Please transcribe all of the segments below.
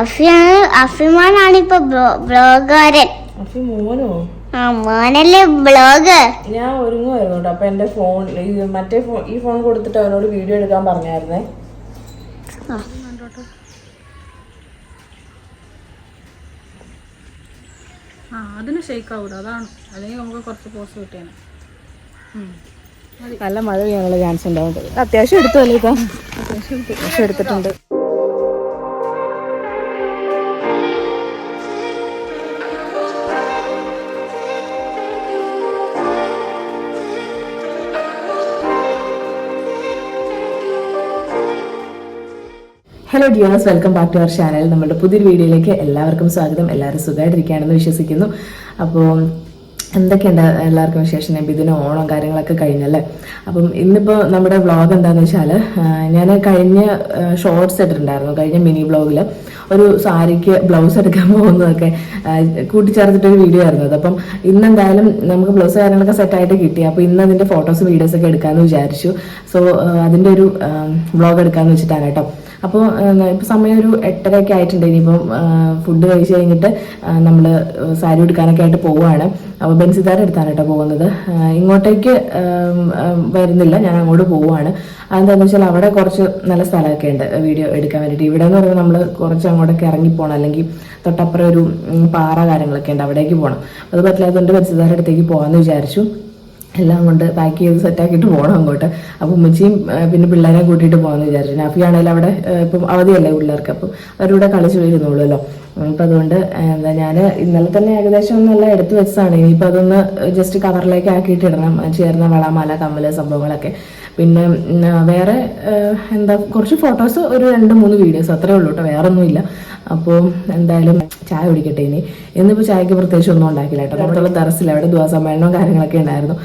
അഫിയാണ്. അഫിമാനാണ് ഇപ്പൊ ബ്ലോഗാരൻ അഫി മോനോ? ആ മോനല്ലേ ബ്ലോഗ്. ഞാൻ ഒരുങ്ങുമായിരുന്നു കേട്ടോ അപ്പൊ എന്റെ ഫോൺ മറ്റേ ഫോൺ ഈ ഫോൺ കൊടുത്തിട്ട് അവനോട് വീഡിയോ എടുക്കാൻ പറഞ്ഞായിരുന്നേ. ആ. അതിന് ഷെയ്ക്ക് ആവൂല. അതാണ്. അല്ലെങ്കിൽ നമുക്ക് കുറച്ച് പോസ് കിട്ടിയാണ് നല്ല മഴ പെയ്യാനുള്ള ചാൻസ് ഉണ്ടാവും അത്യാവശ്യം എടുത്തു അല്ലേ ഇതാ അത്യാവശ്യം എടുത്തിട്ടുണ്ട്. Hello dears welcome back to our channel നമ്മുടെ പുതിയൊരു വീഡിയോയിലേക്ക് എല്ലാവർക്കും സ്വാഗതം. എല്ലാവരും സുഖമായിട്ടിരിക്കുകയാണെന്ന് വിശ്വസിക്കുന്നു. അപ്പോൾ എന്തൊക്കെയുണ്ട് എല്ലാവർക്കും വിശേഷം? നബിദിന ഓണം കാര്യങ്ങളൊക്കെ കഴിഞ്ഞല്ലേ? അപ്പം ഇന്നിപ്പോൾ നമ്മുടെ വ്ളോഗ് എന്താണെന്ന് വെച്ചാൽ ഞാൻ കഴിഞ്ഞ ഷോർട്സ് ഇട്ടിട്ടുണ്ടായിരുന്നു. കഴിഞ്ഞ മിനി വ്ളോഗിൽ ഒരു സാരിക്ക് ബ്ലൗസ് എടുക്കാൻ പോകുന്നതൊക്കെ കൂട്ടിച്ചേർത്തിട്ടൊരു വീഡിയോ ആയിരുന്നു അത്. അപ്പം ഇന്നെന്തായാലും നമുക്ക് ബ്ലൗസ് കാര്യങ്ങളൊക്കെ സെറ്റായിട്ട് കിട്ടി. അപ്പോൾ ഇന്ന് അതിന്റെ ഫോട്ടോസ് വീഡിയോസൊക്കെ എടുക്കാമെന്ന് വിചാരിച്ചു. സോ അതിന്റെ ഒരു വ്ളോഗ് എടുക്കാമെന്ന് വെച്ചിട്ടാണ് കേട്ടോ. അപ്പോൾ ഇപ്പോൾ സമയം ഒരു എട്ടരയൊക്കെ ആയിട്ടുണ്ട്. ഇനിയിപ്പം ഫുഡ് കഴിച്ച് കഴിഞ്ഞിട്ട് നമ്മൾ സാരി എടുക്കാനൊക്കെ ആയിട്ട് പോവുകയാണ് അപ്പോൾ ബെൻസിദാർ എടുത്താണ് കേട്ടോ പോകുന്നത്. ഇങ്ങോട്ടേക്ക് വരുന്നില്ല. ഞാൻ അങ്ങോട്ട് പോവുകയാണ് അതെന്താണെന്ന് വെച്ചാൽ അവിടെ കുറച്ച് നല്ല സ്ഥലമൊക്കെ ഉണ്ട് വീഡിയോ എടുക്കാൻ വേണ്ടിയിട്ട്. ഇവിടെ എന്ന് പറയുമ്പോൾ നമ്മൾ കുറച്ച് അങ്ങോട്ടൊക്കെ ഇറങ്ങി പോകണം അല്ലെങ്കിൽ തൊട്ടപ്പുറം ഒരു പാറ കാര്യങ്ങളൊക്കെ ഉണ്ട് അവിടേക്ക് പോകണം അത് പറ്റില്ലാത്തതുകൊണ്ട് ബെൻസിതാരുടെ അടുത്തേക്ക് പോകാമെന്ന് വിചാരിച്ചു. എല്ലാം കൊണ്ട് പാക്ക് ചെയ്ത് സെറ്റാക്കിയിട്ട് പോകണം അങ്ങോട്ട്. അപ്പം ഉമ്മച്ചിയും പിന്നെ പിള്ളേരെ കൂട്ടിയിട്ട് പോകാമെന്ന് വിചാരിച്ചു. നാഫിയാണെങ്കിലും അവിടെ ഇപ്പം അവധിയല്ലേ പിള്ളേർക്ക്. അപ്പം അവരിവിടെ കളിച്ചു വരുന്നുള്ളൂല്ലോ അപ്പം അതുകൊണ്ട് എന്താ ഞാൻ ഇന്നലെ തന്നെ ഏകദേശം ഒന്നെല്ലാം എടുത്തു വെച്ചതാണ്. ഇനിയിപ്പോൾ അതൊന്ന് ജസ്റ്റ് കവറിലേക്ക് ആക്കിയിട്ട് ഇടണം. ചേർന്ന വളമാല കമ്മൽ സംഭവങ്ങളൊക്കെ. പിന്നെ വേറെ എന്താ കുറച്ച് ഫോട്ടോസ് ഒരു രണ്ട് മൂന്ന് വീഡിയോസ് അത്രേ ഉള്ളൂ കേട്ടോ. വേറെ ഒന്നുമില്ല അപ്പോൾ എന്തായാലും ചായ കുടിക്കട്ടെ ഇനി. ഇന്നിപ്പോൾ ചായക്ക് പ്രത്യേകിച്ച് ഒന്നും ഉണ്ടാക്കില്ല കേട്ടോ. നമ്മുടെ ടെറസിൽ അവിടെ ദ്വാസമ്മേളനവും കാര്യങ്ങളൊക്കെ ഉണ്ടായിരുന്നു.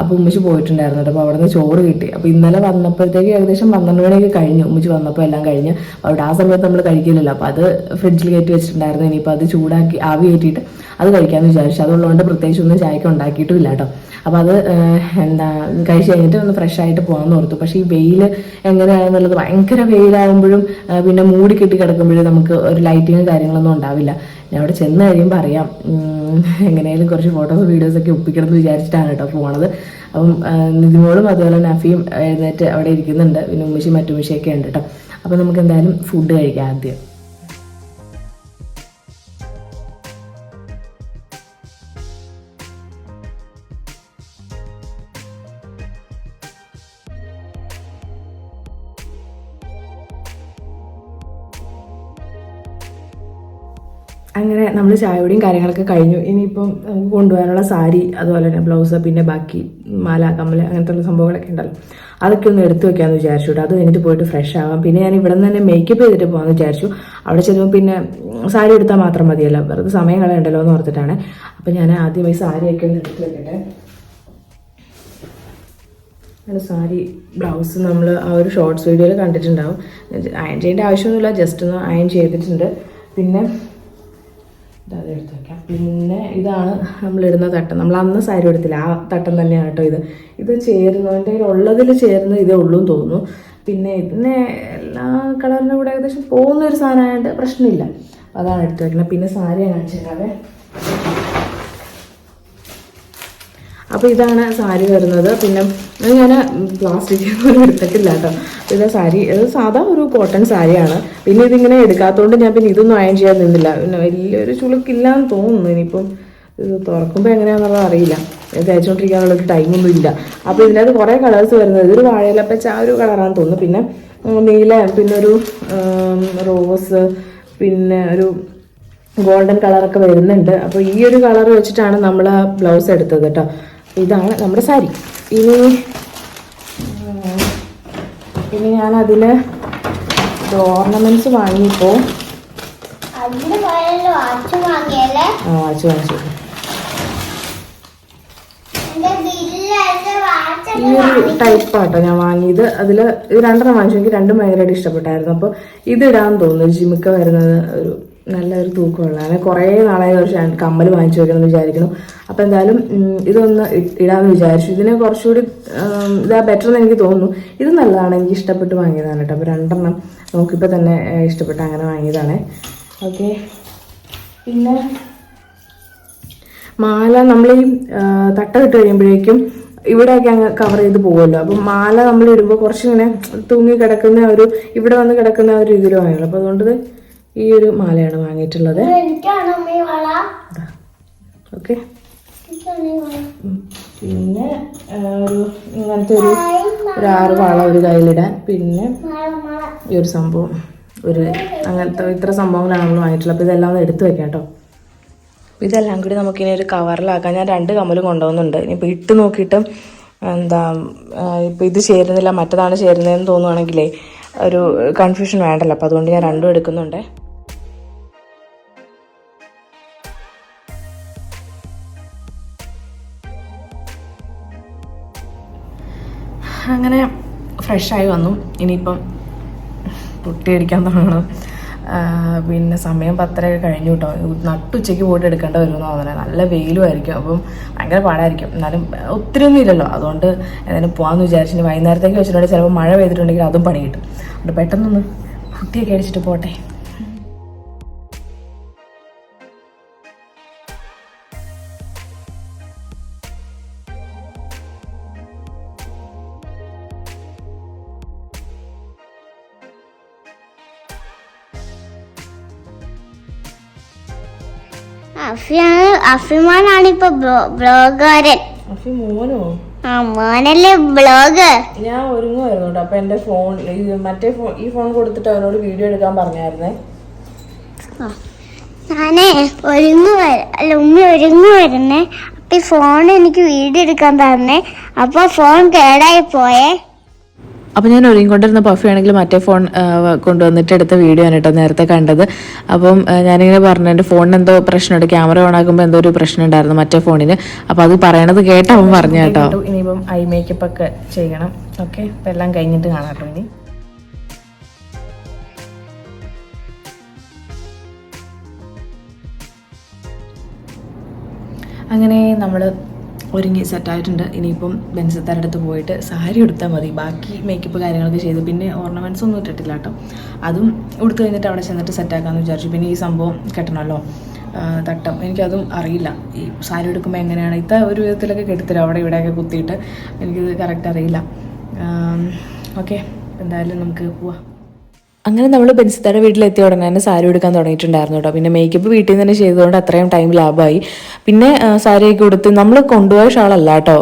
അപ്പോൾ ഉമ്മച്ചി പോയിട്ടുണ്ടായിരുന്നു. അപ്പോൾ അവിടെ നിന്ന് ചോറ് കിട്ടി. അപ്പോൾ ഇന്നലെ വന്നപ്പോഴത്തേക്ക് ഏകദേശം പന്ത്രണ്ട് മണിയൊക്കെ കഴിഞ്ഞു. ഉമ്മച്ചി വന്നപ്പോൾ എല്ലാം കഴിഞ്ഞ് അവിടെ ആ സമയത്ത് നമ്മൾ കഴിക്കില്ലല്ലോ. അപ്പോൾ അത് ഫ്രിഡ്ജിൽ കയറ്റി വെച്ചിട്ടുണ്ടായിരുന്നു. ഇനിയിപ്പോൾ അത് ചൂടാക്കി ആവി കയറ്റിയിട്ട് അത് കഴിക്കാമെന്ന് വിചാരിച്ചു. അതുള്ളതുകൊണ്ട് പ്രത്യേകിച്ച് ഒന്നും ചായക്ക് ഉണ്ടാക്കിയിട്ടുമില്ല കേട്ടോ. അപ്പോൾ അത് എന്താ കഴിച്ച് കഴിഞ്ഞിട്ട് ഒന്ന് ഫ്രഷ് ആയിട്ട് പോകാമെന്ന് ഓർത്തു. പക്ഷേ ഈ വെയിൽ എങ്ങനെയാണെന്നുള്ളത് ഭയങ്കര വെയിലാകുമ്പോഴും പിന്നെ മൂടി കെട്ടി കിടക്കുമ്പോഴും നമുക്ക് ഒരു ലൈറ്റിങ്ങും കാര്യങ്ങളൊന്നും ഉണ്ടാവില്ല. ഞാൻ അവിടെ ചെന്ന് കഴിയുമ്പോൾ അറിയാം ഉം, എങ്ങനെയായാലും കുറച്ച് ഫോട്ടോസ് വീഡിയോസൊക്കെ ഒപ്പിക്കണം എന്ന് വിചാരിച്ചിട്ടാണ് കേട്ടോ പോണത്. അപ്പം നിതിമോളും അതുപോലെ നഫിയും എഴുന്നേറ്റ് അവിടെ ഇരിക്കുന്നുണ്ട്. പിന്നെ ഉമ്മച്ചി മറ്റുമിശിയൊക്കെ ഉണ്ട് കേട്ടോ. അപ്പം നമുക്ക് എന്തായാലും ഫുഡ് കഴിക്കാം ആദ്യം. അങ്ങനെ നമ്മൾ ചായയോടെയും കാര്യങ്ങളൊക്കെ കഴിഞ്ഞു. ഇനിയിപ്പം നമുക്ക് കൊണ്ടുപോകാനുള്ള സാരി അതുപോലെ തന്നെ ബ്ലൗസ് പിന്നെ ബാക്കി മാല കമ്മൽ അങ്ങനത്തെ ഉള്ള സംഭവങ്ങളൊക്കെ ഉണ്ടല്ലോ. അതൊക്കെ ഒന്ന് എടുത്തു വെക്കാമെന്ന് വിചാരിച്ചു അത് കഴിഞ്ഞിട്ട് പോയിട്ട് ഫ്രഷ് ആവാം. പിന്നെ ഞാൻ ഇവിടെ നിന്ന് തന്നെ മേക്കപ്പ് ചെയ്തിട്ട് പോകാമെന്ന് വിചാരിച്ചു. അവിടെ ചെല്ലുമ്പോൾ പിന്നെ സാരി എടുത്താൽ മാത്രം മതിയല്ലോ. വെറുതെ സമയം കളയണ്ടല്ലോ എന്ന് ഓർത്തിട്ടാണ്. അപ്പം ഞാൻ ആദ്യമായി സാരിയൊക്കെ ഒന്ന് എടുത്തു വെക്കട്ടെ. സാരി ബ്ലൗസ് നമ്മൾ ആ ഒരു ഷോർട്സ് വീഡിയോയിൽ കണ്ടിട്ടുണ്ടാവും. അയൺ ചെയ്യേണ്ട ആവശ്യമൊന്നുമില്ല. ജസ്റ്റ് ഒന്ന് അയൺ ചെയ്തിട്ടുണ്ട്. പിന്നെ പിന്നെ ഇതാണ് നമ്മളിടുന്ന തട്ടം. നമ്മൾ അന്ന് സാരി എടുത്തില്ല ആ തട്ടം തന്നെയാണ് കേട്ടോ ഇത്. ഇത് ചേരുന്നതിന്റെ ഉള്ളതിൽ ചേരുന്ന ഇതേ ഉള്ളൂ എന്ന് തോന്നുന്നു. പിന്നെ ഇതിനെ എല്ലാ കളറിന്റെ കൂടെ ഏകദേശം പോകുന്ന ഒരു സാധനമായതുകൊണ്ട് പ്രശ്നമില്ല. അതാണ് എടുത്ത് വയ്ക്കുന്നത് പിന്നെ സാരി ഞാൻ അപ്പോൾ ഇതാണ് സാരി വരുന്നത്. പിന്നെ ഞാൻ പ്ലാസ്റ്റിക് ഒന്നും എടുത്തിട്ടില്ല കേട്ടോ. ഇത് സാരി ഇത് സാധാ ഒരു കോട്ടൺ സാരിയാണ്. പിന്നെ ഇതിങ്ങനെ എടുക്കാത്തതുകൊണ്ട് ഞാൻ പിന്നെ ഇതൊന്നും അയൺ ചെയ്യാൻ നിന്നില്ല. പിന്നെ വലിയൊരു ചുളുക്കില്ലാന്ന് തോന്നുന്നു ഇനിയിപ്പം. ഇത് തുറക്കുമ്പോൾ എങ്ങനെയാണെന്നുള്ളത് അറിയില്ല. തയ്ച്ചുകൊണ്ടിരിക്കാനുള്ള ഒരു ടൈമൊന്നും ഇല്ല. അപ്പോൾ ഇതിനകത്ത് കുറേ കളേഴ്സ് വരുന്നത്. ഇതൊരു വാഴയിലപ്പച്ച ആ ഒരു കളറാണെന്ന് തോന്നുന്നു. പിന്നെ നീല പിന്നെ ഒരു റോസ് പിന്നെ ഒരു ഗോൾഡൻ കളറൊക്കെ വരുന്നുണ്ട്. അപ്പോൾ ഈ ഒരു കളർ വെച്ചിട്ടാണ് നമ്മൾ ബ്ലൗസ് എടുത്തത് കേട്ടോ. ഇതാണ് നമ്മുടെ സാരി. ഇനി ഇനി ഞാൻ അതിൽ ഓർണമെന്റ്സ് വാങ്ങിയപ്പോൾ പോയാലും? വാച്ച് വാങ്ങിയല്ലേ ആ വാച്ച് വാങ്ങിച്ചു. ഈ ഒരു ടൈപ്പാട്ടോ ഞാൻ വാങ്ങിയത്. അതിൽ രണ്ടെണ്ണം വാങ്ങിച്ചു. എനിക്ക് രണ്ടും ഭയങ്കരമായിട്ട് ഇഷ്ടപ്പെട്ടായിരുന്നു. അപ്പോൾ ഇതിടാൻ ഇടാൻ തോന്നുന്നു. ജിമിക്ക വരുന്നത് ഒരു നല്ലൊരു തൂക്കമുള്ള. അങ്ങനെ കുറേ നാളായി ഒരു കമ്മൽ വാങ്ങിച്ചു വെക്കണമെന്ന് വിചാരിക്കുന്നു. അപ്പോൾ എന്തായാലും ഇതൊന്ന് ഇടാമെന്ന് വിചാരിച്ചു. ഇതിനെ കുറച്ചുകൂടി ഇതാ ബെറ്റർ എന്ന് എനിക്ക് തോന്നുന്നു. ഇത് നല്ലതാണ്. എനിക്ക് ഇഷ്ടപ്പെട്ട് വാങ്ങിയതാണ് കേട്ടോ. അപ്പോൾ രണ്ടെണ്ണം നമുക്കിപ്പോൾ തന്നെ ഇഷ്ടപ്പെട്ട അങ്ങനെ വാങ്ങിയതാണ്. ഓക്കെ. പിന്നെ മാല നമ്മൾ ഈ തട്ട ഇട്ട് കഴിയുമ്പോഴേക്കും ഇവിടെയൊക്കെ അങ്ങ് കവർ ചെയ്ത് പോകുമല്ലോ അപ്പം മാല നമ്മൾ ഇടുമ്പോൾ കുറച്ചിങ്ങനെ തൂങ്ങി കിടക്കുന്ന ഒരു ഇവിടെ വന്ന് കിടക്കുന്ന ഒരു ഇതിലും ആയുള്ളൂ അപ്പോൾ അതുകൊണ്ട് ഈ ഒരു മാലയാണ് വാങ്ങിയിട്ടുള്ളത്. ഓക്കെ. പിന്നെ ഒരു ഇങ്ങനത്തെ ഒരു ഒരു ആറ് വള ഒരു കയ്യിലിടാൻ. പിന്നെ ഈ ഒരു സംഭവം ഒരു അങ്ങനത്തെ ഇത്ര സംഭവങ്ങളാണ് നമ്മൾ വാങ്ങിയിട്ടുള്ളത്. അപ്പോൾ ഇതെല്ലാം ഒന്ന് എടുത്തു വെക്കാം കേട്ടോ. ഇതെല്ലാം കൂടി നമുക്കിനി ഒരു കവറിലാക്കാം. ഞാൻ രണ്ട് കമ്മലും കൊണ്ടുപോകുന്നുണ്ട് ഇനിയിപ്പോൾ ഇട്ട് നോക്കിയിട്ട് എന്താ ഇപ്പോൾ ഇത് ചേരുന്നില്ല മറ്റതാണ് ചേരുന്നതെന്ന് തോന്നുവാണെങ്കിലേ ഒരു കൺഫ്യൂഷൻ വേണ്ടല്ലോ. അപ്പോൾ അതുകൊണ്ട് ഞാൻ രണ്ടും എടുക്കുന്നുണ്ട്. അങ്ങനെ ഫ്രഷായി വന്നു. ഇനിയിപ്പം പൊട്ടിയടിക്കാൻ തുടങ്ങണം. പിന്നെ സമയം പത്തരയൊക്കെ കഴിഞ്ഞു കേട്ടോ. നട്ടുച്ചയ്ക്ക് പോയിട്ട് എടുക്കേണ്ട വരുമെന്ന് തോന്നുന്നത് നല്ല വെയിലും ആയിരിക്കും. അപ്പം ഭയങ്കര പാടായിരിക്കും. എന്നാലും ഒത്തിരി ഒന്നും ഇല്ലല്ലോ. അതുകൊണ്ട് എന്തായാലും പോകാമെന്ന് വിചാരിച്ചിട്ട് വൈകുന്നേരത്തേക്ക് വെച്ചിട്ടുണ്ടെങ്കിൽ ചിലപ്പോൾ മഴ പെയ്തിട്ടുണ്ടെങ്കിൽ അതും പണി കിട്ടും. അതുകൊണ്ട് പെട്ടെന്നൊന്ന് കുട്ടിയൊക്കെ അടിച്ചിട്ട് പോട്ടെ. അഫിയാണ്. അഫിമാനാണ് ഇപ്പൊ ബ്ലോഗുകാരൻ. അഫി മോനോ? ആ മോനല്ലേ ബ്ലോഗ്. ഞാൻ ഒരുങ്ങുമായിരുന്നു കേട്ടോ എന്റെ ഫോൺ മറ്റേ ഫോൺ ഈ ഫോൺ കൊടുത്തിട്ട് അവനോട് വീഡിയോ എടുക്കാൻ പറഞ്ഞായിരുന്നേ. ഞാനേ ഒരുങ്ങു അല്ല ഉമ്മ ഒരുങ്ങു വരുന്നേ അപ്പൊ ഈ ഫോൺ എനിക്ക് വീഡിയോ എടുക്കാൻ തന്നെ. അപ്പൊ ഫോൺ കേടായി പോയേ. അപ്പോൾ ഞാൻ ഒരുങ്ങിക്കൊണ്ടിരുന്ന പഫിയാണെങ്കിൽ മറ്റേ ഫോൺ കൊണ്ടുവന്നിട്ട് എടുത്ത വീഡിയോ ആണ് കേട്ടോ നേരത്തെ കണ്ടത്. അപ്പം ഞാനിങ്ങനെ പറഞ്ഞു എന്റെ ഫോണിന് എന്തോ പ്രശ്നമുണ്ട് ക്യാമറ ഓൺ ആക്കുമ്പോൾ എന്തോ ഒരു പ്രശ്നം ഉണ്ടായിരുന്നു മറ്റേ ഫോണിന് അപ്പോൾ അത് പറയണത് കേട്ട് അവൻ പറഞ്ഞു കേട്ടോ. ഇനിയിപ്പം ഐ മേക്കപ്പ് ഒക്കെ ചെയ്യണം. ഓക്കെ അപ്പം എല്ലാം കഴിഞ്ഞിട്ട് കാണാട്ടോ ഇനി. അങ്ങനെ നമ്മൾ ഒരുങ്ങി സെറ്റായിട്ടുണ്ട് ഇനിയിപ്പം ബെൻസത്താരുടെ അടുത്ത് പോയിട്ട് സാരി ഉടുത്താൽ മതി. ബാക്കി മേക്കപ്പ് കാര്യങ്ങളൊക്കെ ചെയ്ത്. പിന്നെ ഓർണമെന്റ്സ് ഒന്നും ഇട്ടിട്ടില്ല കേട്ടോ. അതും ഉടുത്ത് കഴിഞ്ഞിട്ട് അവിടെ ചെന്നിട്ട് സെറ്റാക്കാമെന്ന് വിചാരിച്ചു. പിന്നെ ഈ സംഭവം കെട്ടണമല്ലോ തട്ടം. എനിക്കതും അറിയില്ല. ഈ സാരി എടുക്കുമ്പോൾ എങ്ങനെയാണ്? ഇത്ത ഒരു വിധത്തിലൊക്കെ കെട്ടിത്തരും അവിടെ ഇവിടെയൊക്കെ കുത്തിയിട്ട്. എനിക്കിത് കറക്റ്റ് അറിയില്ല. ഓക്കെ എന്തായാലും നമുക്ക് പോവാം. അങ്ങനെ നമ്മൾ ബെൻസിത്തയുടെ വീട്ടിലെത്തിയ ഉടനെ തന്നെ സാരി എടുക്കാൻ തുടങ്ങിയിട്ടുണ്ടായിരുന്നു കേട്ടോ. പിന്നെ മേക്കപ്പ് വീട്ടിൽ നിന്ന് തന്നെ ചെയ്തതുകൊണ്ട് അത്രയും ടൈം ലാഭമായി. പിന്നെ സാരിയൊക്കെ ഉടുത്ത് നമ്മൾ കൊണ്ടുപോയ ഷാളല്ല കേട്ടോ.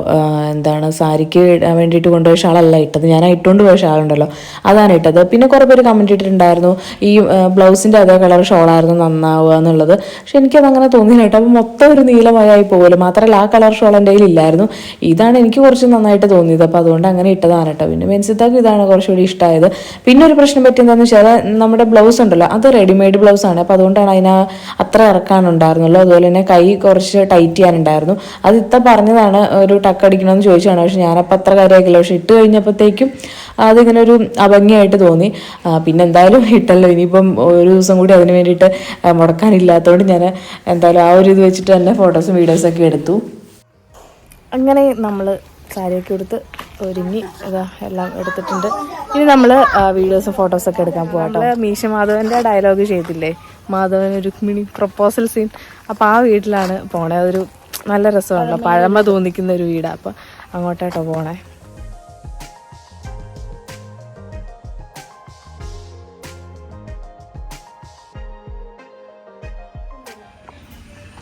എന്താണ് സാരിക്ക് വേണ്ടിയിട്ട് കൊണ്ടുപോയ ഷാളല്ല ഇട്ടത്. ഞാൻ ഇട്ടുകൊണ്ട് പോയ ഷാളുണ്ടല്ലോ അതാണ് ഇട്ടത്. പിന്നെ കുറേ പേര് കമന്റ് ഇട്ടിട്ടുണ്ടായിരുന്നു ഈ ബ്ലൗസിന്റെ അതേ കളർ ഷോളായിരുന്നു നന്നാവുക എന്നുള്ളത്. പക്ഷെ എനിക്കത് അങ്ങനെ തോന്നിയില്ല കേട്ടോ. അപ്പോൾ മൊത്തം ഒരു നീലമയായി പോകുമല്ലോ മാത്രമല്ല ആ കളർ ഷോൾ എന്റെ കയ്യിൽ ഇല്ലായിരുന്നു. ഇതാണ് എനിക്ക് കുറച്ച് നന്നായിട്ട് തോന്നിയത്. അപ്പോൾ അതുകൊണ്ട് അങ്ങനെ ഇട്ടതാണ് കേട്ടോ. പിന്നെ മെൻസിത്താക്ക് ഇതാണ് കുറച്ചുകൂടി ഇഷ്ടമായത് പിന്നെ ഒരു പ്രശ്നം പറ്റി എന്താണെന്ന് വെച്ചാൽ നമ്മുടെ ബ്ലൗസ് ഉണ്ടല്ലോ അത് റെഡിമെയ്ഡ് ബ്ലൗസ് ആണ്. അപ്പോൾ അതുകൊണ്ടാണ് അതിന് അത്ര ഇറക്കാനുണ്ടായിരുന്നല്ലോ അതുപോലെ തന്നെ കൈ കുറച്ച് ടൈറ്റ് ചെയ്യാനുണ്ടായിരുന്നു. അത് ഇത്ത പറഞ്ഞതാണ് ഒരു ടക്ക് അടിക്കണമെന്ന് ചോദിച്ചതാണ്. പക്ഷെ ഞാനപ്പോൾ അത്ര കാര്യമാക്കില്ല പക്ഷെ ഇട്ട് കഴിഞ്ഞപ്പോഴത്തേക്കും അതിങ്ങനെ ഒരു അഭംഗിയായിട്ട് തോന്നി. പിന്നെ എന്തായാലും ഇട്ടല്ലോ. ഇനിയിപ്പം ഒരു ദിവസം കൂടി അതിന് വേണ്ടിയിട്ട് മുടക്കാനില്ലാത്തതുകൊണ്ട് ഞാൻ എന്തായാലും ആ ഒരു ഇത് വെച്ചിട്ട് തന്നെ ഫോട്ടോസും വീഡിയോസൊക്കെ എടുത്തു. അങ്ങനെ നമ്മൾ സാരിയൊക്കെ എടുത്ത് ഒരുങ്ങി ഇതാ എല്ലാം എടുത്തിട്ടുണ്ട്. ഇനി നമ്മൾ വീഡിയോസും ഫോട്ടോസൊക്കെ എടുക്കാൻ പോകാം മീശ മാധവന്റെ ഡയലോഗ് ചെയ്തില്ലേ? മാധവൻ രുക്മിണി പ്രപ്പോസൽ സീൻ അപ്പോൾ ആ വീട്ടിലാണ് പോണേ. അതൊരു നല്ല രസമാണല്ലോ. പഴമ തോന്നിക്കുന്ന ഒരു വീടാണ് അപ്പോൾ അങ്ങോട്ടേട്ടോ പോണേ.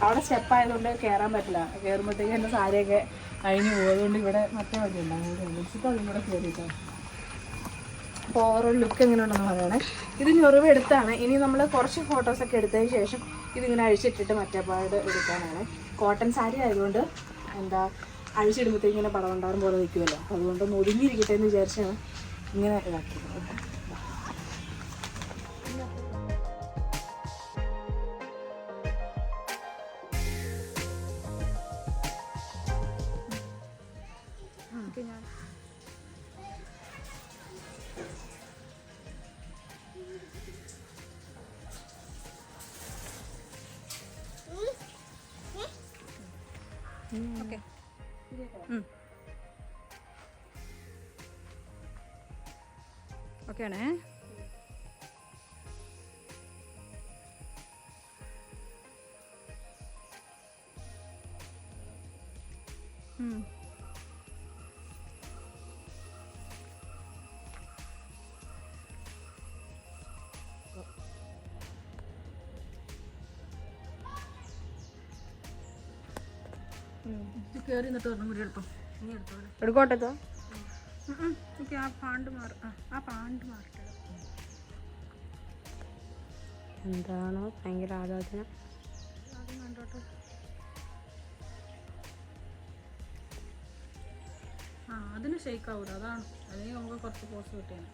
അവിടെ സ്റ്റെപ്പ് ആയതുകൊണ്ട് കയറാൻ പറ്റില്ല. കയറുമ്പോഴത്തേക്ക് എന്റെ സാരിയൊക്കെ കഴിഞ്ഞു പോയതുകൊണ്ട് ഇവിടെ മറ്റേ വഴി ഉണ്ടാകും അതും കൂടെ കയറിയിട്ടോ. അപ്പോൾ ഓവറോൾ ലുക്ക് എങ്ങനെയുണ്ടെന്ന് പറയണേ ഇത് ഞൊറിവ് എടുത്താണ്. ഇനി നമ്മൾ കുറച്ച് ഫോട്ടോസൊക്കെ എടുത്തതിന് ശേഷം ഇതിങ്ങനെ അഴിച്ചിട്ടിട്ട് മറ്റേ പാട് എടുക്കാനാണ്. കോട്ടൺ സാരി ആയതുകൊണ്ട് എന്താ അഴിച്ചിടുമ്പോഴത്തേക്കിങ്ങനെ പടം ഉണ്ടാകും പോലെ നിൽക്കുമല്ലോ അതുകൊണ്ട് ഒന്ന് ഒതുങ്ങിയിരിക്കട്ടെ എന്ന് വിചാരിച്ചാണ് ഇങ്ങനെ ഇതാക്കിയത്. Okay. Mm. Okay, ne? Hmm. എടുക്കോട്ടെ എന്താണോ ഭയങ്കര ആലോചന. ആ അതിന് ഷെയ്ക്ക് ആവൂല അതാണ്. അല്ലെങ്കിൽ നമുക്ക് കുറച്ച് പോസ് കിട്ടിയാണ്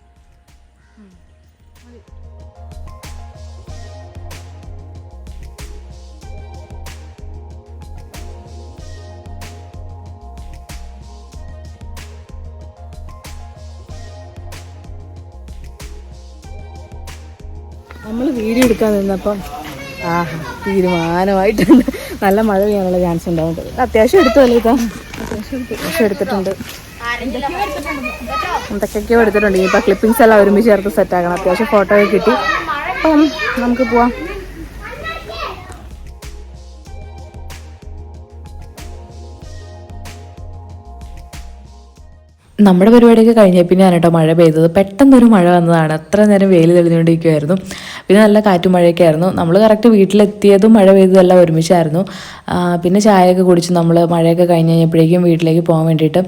മതി. നമ്മൾ വീഡിയോ എടുക്കാൻ നിന്നപ്പം ആഹാ തീരുമാനമായിട്ടുണ്ട് നല്ല മഴ പെയ്യാനുള്ള ചാൻസ് ഉണ്ടാവുന്നുണ്ട് അത്യാവശ്യം എടുത്തല്ലേ ഇതാ അത്യാവശ്യം എടുത്തിട്ടുണ്ട്. എന്തൊക്കെയൊക്കെയോ എടുത്തിട്ടുണ്ട്. ഇനിയിപ്പോൾ ക്ലിപ്പിംഗ്സ് എല്ലാം ഒരുമിച്ച് ചേർത്ത് സെറ്റാക്കണം അത്യാവശ്യം ഫോട്ടോ കിട്ടി. അപ്പം നമുക്ക് പോവാം. നമ്മുടെ പരിപാടിയൊക്കെ കഴിഞ്ഞ പിന്നെ കേട്ടോ മഴ പെയ്തത്. പെട്ടെന്നൊരു മഴ വന്നതാണ്. അത്ര നേരം വെയിൽ തെളിഞ്ഞുകൊണ്ടിരിക്കുമായിരുന്നു പിന്നെ നല്ല കാറ്റും മഴയൊക്കെ ആയിരുന്നു നമ്മൾ കറക്റ്റ് വീട്ടിലെത്തിയതും മഴ പെയ്തതും എല്ലാം ഒരുമിച്ചായിരുന്നു പിന്നെ ചായയൊക്കെ കുടിച്ച് നമ്മൾ മഴയൊക്കെ കഴിഞ്ഞ് കഴിഞ്ഞപ്പോഴേക്കും വീട്ടിലേക്ക് പോകാൻ വേണ്ടിയിട്ട്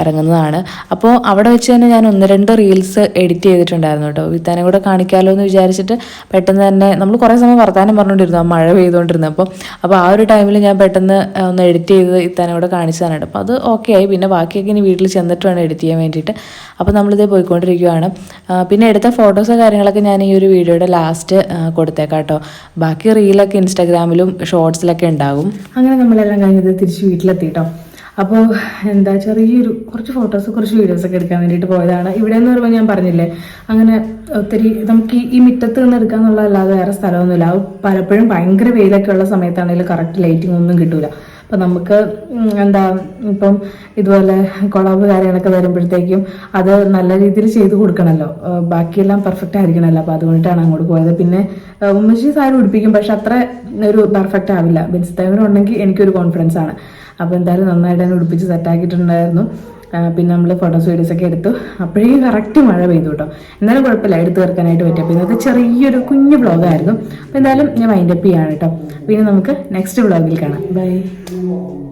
ഇറങ്ങുന്നതാണ്. അപ്പോൾ അവിടെ വെച്ച് തന്നെ ഞാൻ ഒന്ന് രണ്ട് റീൽസ് എഡിറ്റ് ചെയ്തിട്ടുണ്ടായിരുന്നു കേട്ടോ വിത്താനെ കൂടെ കാണിക്കാമല്ലോ എന്ന് വിചാരിച്ചിട്ട് പെട്ടെന്ന് തന്നെ നമ്മൾ കുറേ സമയം വർത്താനം പറഞ്ഞുകൊണ്ടിരുന്നു ആ മഴ പെയ്തുകൊണ്ടിരുന്നു അപ്പോൾ അപ്പോൾ ആ ഒരു ടൈമിൽ ഞാൻ പെട്ടെന്ന് ഒന്ന് എഡിറ്റ് ചെയ്ത് ഇത്താനെ കൂടെ കാണിച്ചതാണ് കേട്ടോ അപ്പോൾ അത് ഓക്കെ ആയി. പിന്നെ ബാക്കിയൊക്കെ ഇനി വീട്ടിൽ ചെന്നിട്ട് വേണം എഡിറ്റ് ചെയ്യാൻ വേണ്ടിയിട്ട്. അപ്പോൾ നമ്മളിതേ പോയിക്കൊണ്ടിരിക്കുകയാണ് പിന്നെ എടുത്ത ഫോട്ടോസ് കാര്യങ്ങളൊക്കെ ഞാൻ ഈ ഒരു വീഡിയോയുടെ ലാസ്റ്റ് കൊടുത്തേക്കാം കേട്ടോ ബാക്കി റീലൊക്കെ ഇൻസ്റ്റാഗ്രാമിലും ഷോർട്സിലൊക്കെ ഉണ്ടാകും അങ്ങനെ നമ്മളെല്ലാം കഴിഞ്ഞത് തിരിച്ച് വീട്ടിലെത്തി കേട്ടോ അപ്പോൾ എന്താ ചെറിയൊരു കുറച്ച് ഫോട്ടോസ് കുറച്ച് വീഡിയോസൊക്കെ എടുക്കാൻ വേണ്ടിയിട്ട് പോയതാണ്. ഇവിടെ എന്ന് പറയുമ്പോൾ ഞാൻ പറഞ്ഞില്ലേ അങ്ങനെ ഒത്തിരി നമുക്ക് ഈ- മുറ്റത്ത് നിന്ന് എടുക്കുക എന്നുള്ളതല്ലാതെ വേറെ സ്ഥലമൊന്നുമില്ല. അത് പലപ്പോഴും ഭയങ്കര വെയിലൊക്കെ ഉള്ള സമയത്താണെങ്കിൽ കറക്റ്റ് ലൈറ്റിംഗ് ഒന്നും കിട്ടൂല. അപ്പം നമുക്ക് എന്താ ഇപ്പം ഇതുപോലെ കൊളാബ് കാര്യങ്ങളൊക്കെ വരുമ്പോഴത്തേക്കും അത് നല്ല രീതിയിൽ ചെയ്ത് കൊടുക്കണമല്ലോ ബാക്കിയെല്ലാം പെർഫെക്റ്റ് ആയിരിക്കണമല്ലോ അപ്പോൾ അതുകൊണ്ടിട്ടാണ് അങ്ങോട്ട് പോയത്. പിന്നെ ഉമ്മശ്ശി സാരി ഉടുപ്പിക്കും. പക്ഷെ അത്ര ഒരു പെർഫെക്റ്റ് ആവില്ല. ബെൻസ് ഉണ്ടെങ്കിൽ എനിക്കൊരു കോൺഫിഡൻസ് ആണ്. അപ്പോൾ എന്തായാലും നന്നായിട്ട് തന്നെ ഉടുപ്പിച്ച് സെറ്റാക്കിയിട്ടുണ്ടായിരുന്നു പിന്നെ നമ്മൾ ഫോട്ടോസ് വീഡിയോസ് ഒക്കെ എടുത്തു. അപ്പോഴേ കറക്റ്റ് മഴ പെയ്തു കേട്ടോ എന്നാലും കുഴപ്പമില്ല. എടുത്തു തീർക്കാനായിട്ട് പറ്റും. അപ്പോൾ ഇന്നത്തെ ചെറിയൊരു കുഞ്ഞു വ്ളോഗായിരുന്നു അപ്പോൾ എന്തായാലും ഞാൻ മൈൻഡപ്പ് ചെയ്യാണ് കേട്ടോ പിന്നെ നമുക്ക് നെക്സ്റ്റ് വ്ളോഗിൽ കാണാം. ബൈ 希望。